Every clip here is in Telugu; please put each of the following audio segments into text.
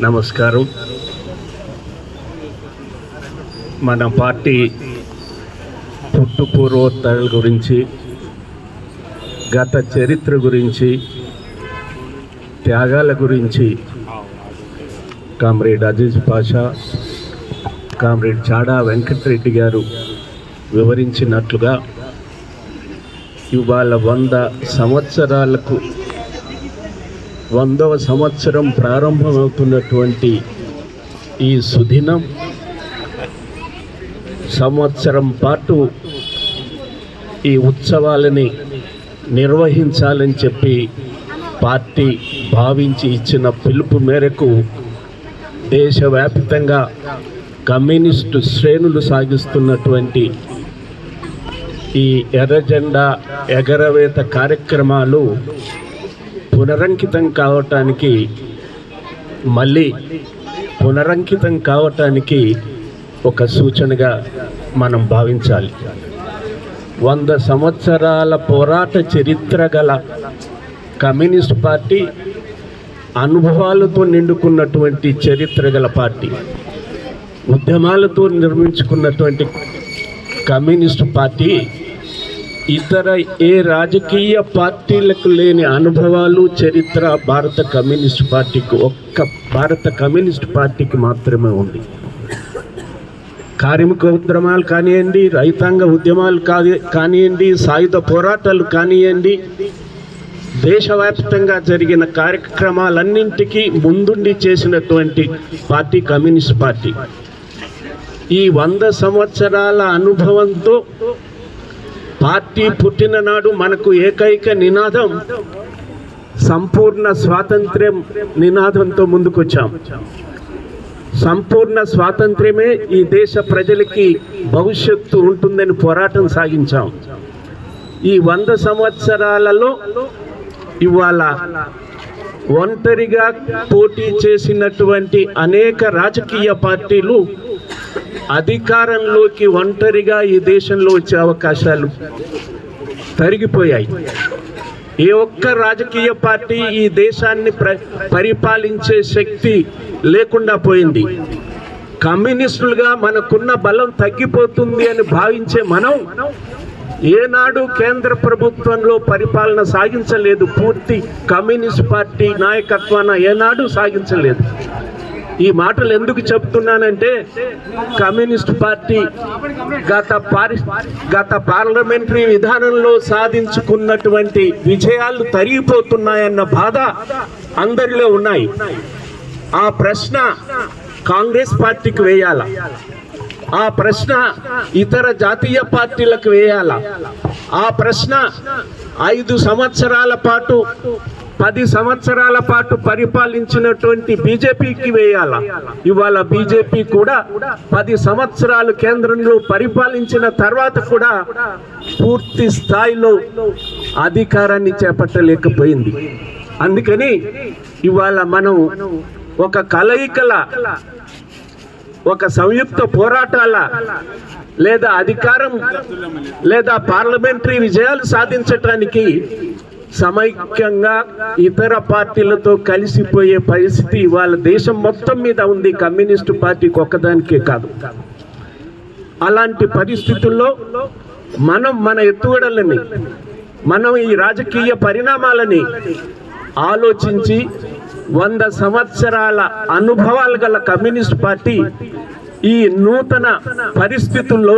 నమస్కారం. మన పార్టీ పుట్టుపూర్వోత్తరాల గురించి గత చరిత్ర గురించి త్యాగాల గురించి కామ్రేడ్ అజీజ్ పాషా కామ్రేడ్ చాడా వెంకటరెడ్డి గారు వివరించినట్లుగా ఇవాళ వంద సంవత్సరాలకు వందవ సంవత్సరం ప్రారంభమవుతున్నటువంటి ఈ సుదినం సంవత్సరం పాటు ఈ ఉత్సవాలని నిర్వహించాలని చెప్పి పార్టీ భావించి ఇచ్చిన పిలుపు మేరకు దేశవ్యాప్తంగా కమ్యూనిస్టు శ్రేణులు సాగిస్తున్నటువంటి ఈ ఎర్రజెండా ఎగరవేత కార్యక్రమాలు పునరంకితం కావటానికి మళ్ళీ పునరంకితం కావటానికి ఒక సూచనగా మనం భావించాలి. వంద సంవత్సరాల పోరాట చరిత్ర గల కమ్యూనిస్ట్ పార్టీ అనుభవాలతో నిండుకున్నటువంటి చరిత్ర గల పార్టీ ఉద్యమాలతో నిర్మించుకున్నటువంటి కమ్యూనిస్ట్ పార్టీ ఇతర ఏ రాజకీయ పార్టీలకు లేని అనుభవాలు చరిత్ర భారత కమ్యూనిస్ట్ పార్టీకి ఒక్క భారత కమ్యూనిస్ట్ పార్టీకి మాత్రమే ఉంది. కార్మిక ఉద్యమాలు కానివ్వండి రైతాంగ ఉద్యమాలు కాని కానివ్వండి సాయుధ పోరాటాలు కానివ్వండి దేశవ్యాప్తంగా జరిగిన కార్యక్రమాలన్నింటికీ ముందుండి చేసినటువంటి పార్టీ కమ్యూనిస్ట్ పార్టీ. ఈ వంద సంవత్సరాల అనుభవంతో పార్టీ పుట్టిననాడు మనకు ఏకైక నినాదం సంపూర్ణ స్వాతంత్ర్యం నినాదంతో ముందుకొచ్చాం. సంపూర్ణ స్వాతంత్ర్యమే ఈ దేశ ప్రజలకి భవిష్యత్తు ఉంటుందని పోరాటం సాగించాం. ఈ వంద సంవత్సరాలలో ఇవాళ ఒంటరిగా పోటీ చేసినటువంటి అనేక రాజకీయ పార్టీలు అధికారంలోకి ఒంటరిగా ఈ దేశంలో వచ్చే అవకాశాలు తరిగిపోయాయి. ఏ ఒక్క రాజకీయ పార్టీ ఈ దేశాన్ని ప్ర పరిపాలించే శక్తి లేకుండా పోయింది. కమ్యూనిస్టులుగా మనకున్న బలం తగ్గిపోతుంది అని భావించే మనం ఏనాడు కేంద్ర ప్రభుత్వంలో పరిపాలన సాగించలేదు. పూర్తి కమ్యూనిస్ట్ పార్టీ నాయకత్వాన ఏనాడు సాగించలేదు. ఈ మాటలు ఎందుకు చెప్తున్నానంటే కమ్యూనిస్ట్ పార్టీ గత పారి గత పార్లమెంటరీ విధానంలో సాధించుకున్నటువంటి విజయాలు తరిగిపోతున్నాయన్న బాధ అందరిలో ఉన్నాయి. ఆ ప్రశ్న కాంగ్రెస్ పార్టీకి వేయాల? ఆ ప్రశ్న ఇతర జాతీయ పార్టీలకు వేయాల? ఆ ప్రశ్న ఐదు సంవత్సరాల పాటు పది సంవత్సరాల పాటు పరిపాలించినటువంటి బీజేపీకి వేయాల? ఇవాళ బీజేపీ కూడా పది సంవత్సరాలు కేంద్రంలో పరిపాలించిన తర్వాత కూడా పూర్తి స్థాయిలో అధికారాన్ని చేపట్టలేకపోయింది. అందుకని ఇవాళ మనం ఒక కలయికల ఒక సంయుక్త పోరాటాల లేదా అధికారం లేదా పార్లమెంటరీ విజయాలు సాధించటానికి సమైక్యంగా ఇతర పార్టీలతో కలిసిపోయే పరిస్థితి ఇవాళ దేశం మొత్తం మీద ఉంది. కమ్యూనిస్టు పార్టీకి ఒక్కదానికే కాదు. అలాంటి పరిస్థితుల్లో మనం మన ఎత్తుగడలని మనం ఈ రాజకీయ పరిణామాలని ఆలోచించి వంద సంవత్సరాల అనుభవాలు గల కమ్యూనిస్ట్ పార్టీ ఈ నూతన పరిస్థితుల్లో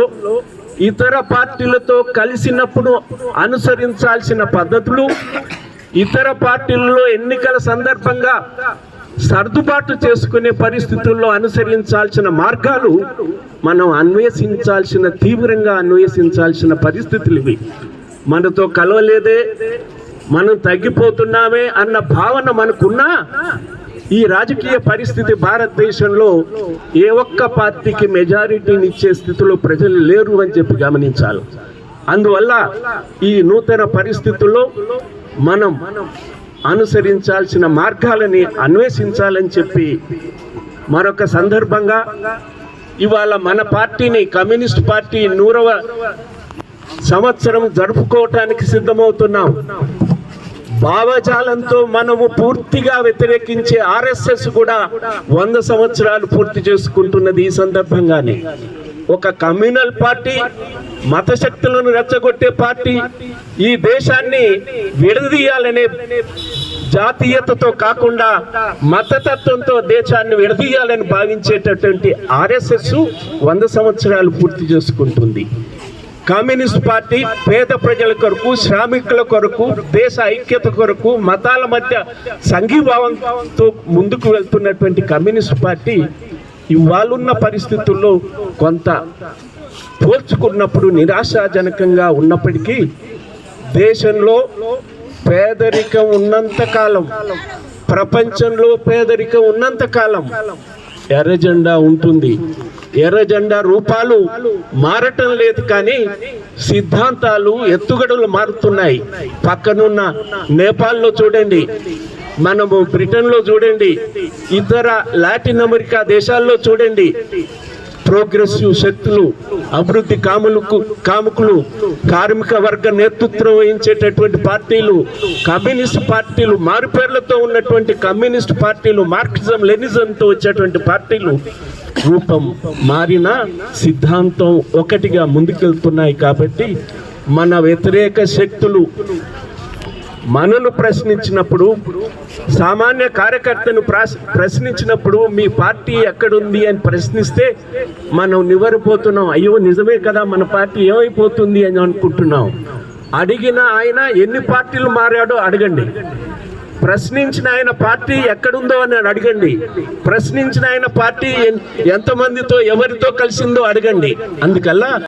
ఇతర పార్టీలతో కలిసినప్పుడు అనుసరించాల్సిన పద్ధతులు ఇతర పార్టీలలో ఎన్నికల సందర్భంగా సర్దుబాటు చేసుకునే పరిస్థితుల్లో అనుసరించాల్సిన మార్గాలు మనం అన్వేషించాల్సిన తీవ్రంగా అన్వేషించాల్సిన పరిస్థితులు ఇవి. మనతో కలవలేదే మనం తగ్గిపోతున్నామే అన్న భావన మనకున్నా ఈ రాజకీయ పరిస్థితి భారతదేశంలో ఏ ఒక్క పార్టీకి మెజారిటీని ఇచ్చే స్థితిలో ప్రజలు లేరు అని చెప్పి గమనించాలి. అందువల్ల ఈ నూతన పరిస్థితుల్లో మనం అనుసరించాల్సిన మార్గాలని అన్వేషించాలని చెప్పి మరొక సందర్భంగా ఇవాళ మన పార్టీని కమ్యూనిస్ట్ పార్టీ నూరవ సంవత్సరం జరుపుకోవటానికి సిద్ధమవుతున్నాం. భావజాలంతో మనము పూర్తిగా వ్యతిరేకించే ఆర్ఎస్ఎస్ కూడా వంద సంవత్సరాలు పూర్తి చేసుకుంటున్నది ఈ సందర్భంగానే. ఒక కమ్యూనల్ పార్టీ మత శక్తులను రెచ్చగొట్టే పార్టీ ఈ దేశాన్ని విడదీయాలనే జాతీయతతో కాకుండా మతతత్వంతో దేశాన్ని విడదీయాలని భావించేటటువంటి ఆర్ఎస్ఎస్ వంద సంవత్సరాలు పూర్తి చేసుకుంటుంది. కమ్యూనిస్ట్ పార్టీ పేద ప్రజల కొరకు శ్రామికుల కొరకు దేశ ఐక్యత కొరకు మతాల మధ్య సంఘీభావంతో ముందుకు వెళ్తున్నటువంటి కమ్యూనిస్ట్ పార్టీ ఇవాళున్న పరిస్థితుల్లో కొంత పోల్చుకున్నప్పుడు నిరాశాజనకంగా ఉన్నప్పటికీ దేశంలో పేదరికం ఉన్నంత కాలం ప్రపంచంలో పేదరికం ఉన్నంత కాలం ఎర్రజెండా ఉంటుంది. ఎర్ర జెండా రూపాలు మారటం లేదు కానీ సిద్ధాంతాలు ఎత్తుగడలు మారుతున్నాయి. పక్కనున్న నేపాల్లో చూడండి మనము బ్రిటన్లో చూడండి ఇతర లాటిన్ అమెరికా దేశాల్లో చూడండి ప్రోగ్రెసివ్ శక్తులు అభివృద్ధి కాములకు కాముకులు కార్మిక వర్గ నేతృత్వం వహించేటటువంటి పార్టీలు కమ్యూనిస్ట్ పార్టీలు మారుపేర్లతో ఉన్నటువంటి కమ్యూనిస్ట్ పార్టీలు మార్క్సిజం లెనిజంతో వచ్చేటువంటి పార్టీలు రూపం మారిన సిద్ధాంతం ఒకటిగా ముందుకెళ్తున్నాయి కాబట్టి మన వ్యతిరేక శక్తులు మనను ప్రశ్నించినప్పుడు సామాన్య కార్యకర్తను ప్రశ్నించినప్పుడు మీ పార్టీ ఎక్కడుంది అని ప్రశ్నిస్తే మనం నివరిపోతున్నాం అయ్యో నిజమే కదా మన పార్టీ ఏమైపోతుంది అని అనుకుంటున్నాం. అడిగిన ఆయన ఎన్ని పార్టీలు మారాడో అడగండి. ప్రశ్నించిన ఆయన పార్టీ ఎక్కడుందో అని అడగండి. ప్రశ్నించిన ఆయన పార్టీ ఎంతమందితో ఎవరితో కలిసిందో అడగండి. అందుకల్లా